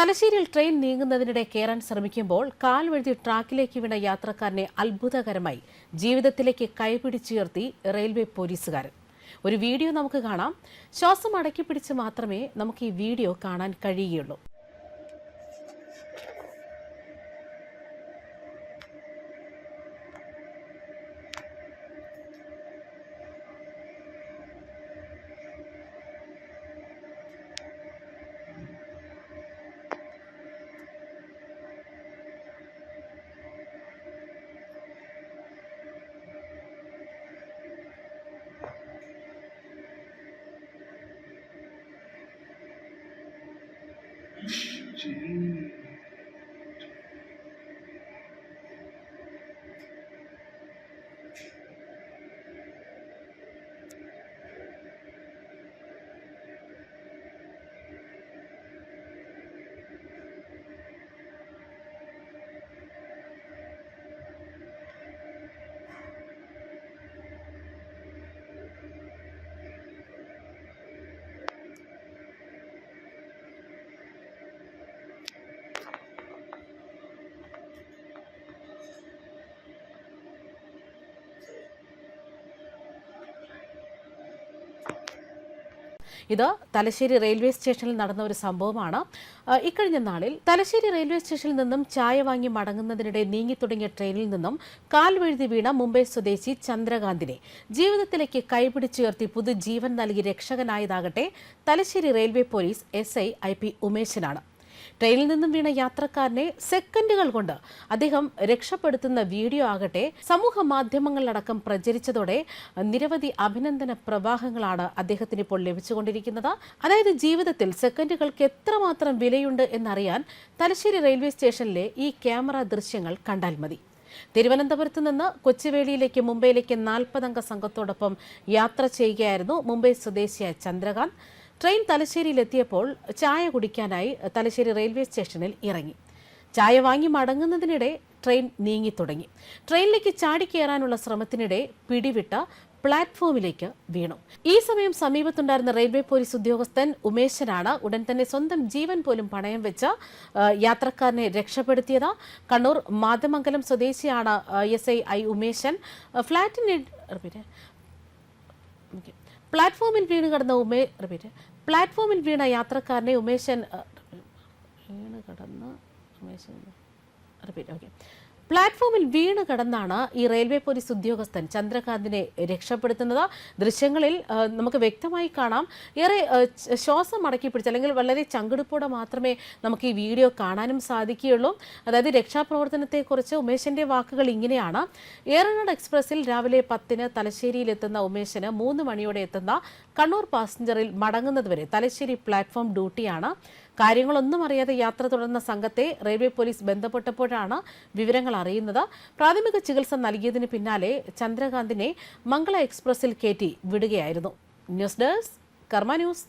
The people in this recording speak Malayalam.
തലശ്ശേരിയിൽ ട്രെയിൻ നീങ്ങുന്നതിനിടെ കയറാൻ ശ്രമിക്കുമ്പോൾ കാൽ വഴുതി ട്രാക്കിലേക്ക് വീണ യാത്രക്കാരനെ അത്ഭുതകരമായി ജീവിതത്തിലേക്ക് കൈപിടിച്ചുയർത്തി റെയിൽവേ പോലീസുകാരൻ. ഒരു വീഡിയോ നമുക്ക് കാണാം. ശ്വാസം അടക്കി പിടിച്ച് മാത്രമേ നമുക്ക് ഈ വീഡിയോ കാണാൻ കഴിയുകയുള്ളൂ. …じ。ഇത് തലശ്ശേരി റെയിൽവേ സ്റ്റേഷനിൽ നടന്ന ഒരു സംഭവമാണ്. ഇക്കഴിഞ്ഞ നാളിൽ തലശ്ശേരി റെയിൽവേ സ്റ്റേഷനിൽ നിന്നും ചായ വാങ്ങി മടങ്ങുന്നതിനിടെ നീങ്ങിത്തുടങ്ങിയ ട്രെയിനിൽ നിന്നും കാൽ വഴുതി വീണ മുംബൈ സ്വദേശി ചന്ദ്രകാന്തിനെ ജീവിതത്തിലേക്ക് കൈപിടിച്ചുയർത്തി പുതുജീവൻ നൽകി രക്ഷകനായതാകട്ടെ Thalassery railway police S I I P ഉമേശനാണ്. ട്രെയിനിൽ നിന്നും വീണ യാത്രക്കാരനെ സെക്കൻഡുകൾ കൊണ്ട് അദ്ദേഹം രക്ഷപ്പെടുത്തുന്ന വീഡിയോ ആകട്ടെ സമൂഹ മാധ്യമങ്ങളിലടക്കം പ്രചരിച്ചതോടെ നിരവധി അഭിനന്ദന പ്രവാഹങ്ങളാണ് അദ്ദേഹത്തിന് ഇപ്പോൾ ലഭിച്ചുകൊണ്ടിരിക്കുന്നത്. അതായത് ജീവിതത്തിൽ സെക്കൻഡുകൾക്ക് എത്രമാത്രം വിലയുണ്ട് എന്നറിയാൻ തലശ്ശേരി റെയിൽവേ സ്റ്റേഷനിലെ ഈ ക്യാമറ ദൃശ്യങ്ങൾ കണ്ടാൽ മതി. തിരുവനന്തപുരത്ത് നിന്ന് കൊച്ചുവേളിയിലേക്ക് മുംബൈയിലേക്ക് നാൽപ്പതംഗ സംഘത്തോടൊപ്പം യാത്ര ചെയ്യുകയായിരുന്നു മുംബൈ സ്വദേശിയായ ചന്ദ്രകാന്ത്. ട്രെയിൻ തലശ്ശേരിയിലെത്തിയപ്പോൾ ചായ കുടിക്കാനായി തലശ്ശേരി റെയിൽവേ സ്റ്റേഷനിൽ ഇറങ്ങി. ചായ വാങ്ങി മടങ്ങുന്നതിനിടെ ട്രെയിൻ നീങ്ങി തുടങ്ങി. ട്രെയിനിലേക്ക് ചാടിക്കയറാനുള്ള ശ്രമത്തിനിടെ പിടിവിട്ട പ്ലാറ്റ്ഫോമിലേക്ക് വീണു. ഈ സമയം സമീപത്തുണ്ടായിരുന്ന റെയിൽവേ പോലീസ് ഉദ്യോഗസ്ഥൻ ഉമേശനാണ് ഉടൻ തന്നെ സ്വന്തം ജീവൻ പോലും പണയം വെച്ച യാത്രക്കാരനെ രക്ഷപ്പെടുത്തിയത്. കണ്ണൂർ മാതമംഗലം സ്വദേശിയാണ് എസ് ഐ ഐ ഉമേശൻ. ഫ്ളാറ്റിന്. പ്ലാറ്റ്ഫോമിൽ വീണ് കിടന്ന ഉമേ റിപ്പീറ്റ് പ്ലാറ്റ്ഫോമിൽ വീണ യാത്രക്കാരനെ ഉമേശൻ വീണ് കിടന്ന ഉമേശൻ റിപ്പീറ്റ് ഓക്കെ പ്ലാറ്റ്ഫോമിൽ വീണ് കിടന്നാണ് ഈ റെയിൽവേ പോലീസ് ഉദ്യോഗസ്ഥൻ ചന്ദ്രകാന്തിനെ രക്ഷപ്പെടുത്തുന്നത്. ദൃശ്യങ്ങളിൽ നമുക്ക് വ്യക്തമായി കാണാം. ഏറെ ശ്വാസം അടക്കി പിടിച്ച് അല്ലെങ്കിൽ വളരെ ചങ്കെടുപ്പോടെ മാത്രമേ നമുക്ക് ഈ വീഡിയോ കാണാനും സാധിക്കുകയുള്ളൂ. അതായത് രക്ഷാപ്രവർത്തനത്തെക്കുറിച്ച് ഉമേശന്റെ വാക്കുകൾ ഇങ്ങനെയാണ്. ഏറനാട് എക്സ്പ്രസിൽ രാവിലെ പത്തിന് തലശ്ശേരിയിൽ എത്തുന്ന ഉമേശന് മൂന്ന് മണിയോടെ എത്തുന്ന കണ്ണൂർ പാസഞ്ചറിൽ മടങ്ങുന്നതുവരെ തലശ്ശേരി പ്ലാറ്റ്ഫോം ഡ്യൂട്ടിയാണ്. കാര്യങ്ങളൊന്നും അറിയാതെ യാത്ര തുടർന്ന സംഘത്തെ റെയിൽവേ പോലീസ് ബന്ധപ്പെട്ടപ്പോഴാണ് വിവരങ്ങൾ അറിയുന്നത്. പ്രാഥമിക ചികിത്സ നൽകിയതിന് പിന്നാലെ ചന്ദ്രകാന്തിനെ മംഗള എക്സ്പ്രസിൽ കയറ്റി വിടുകയായിരുന്നു. News desk Karma news.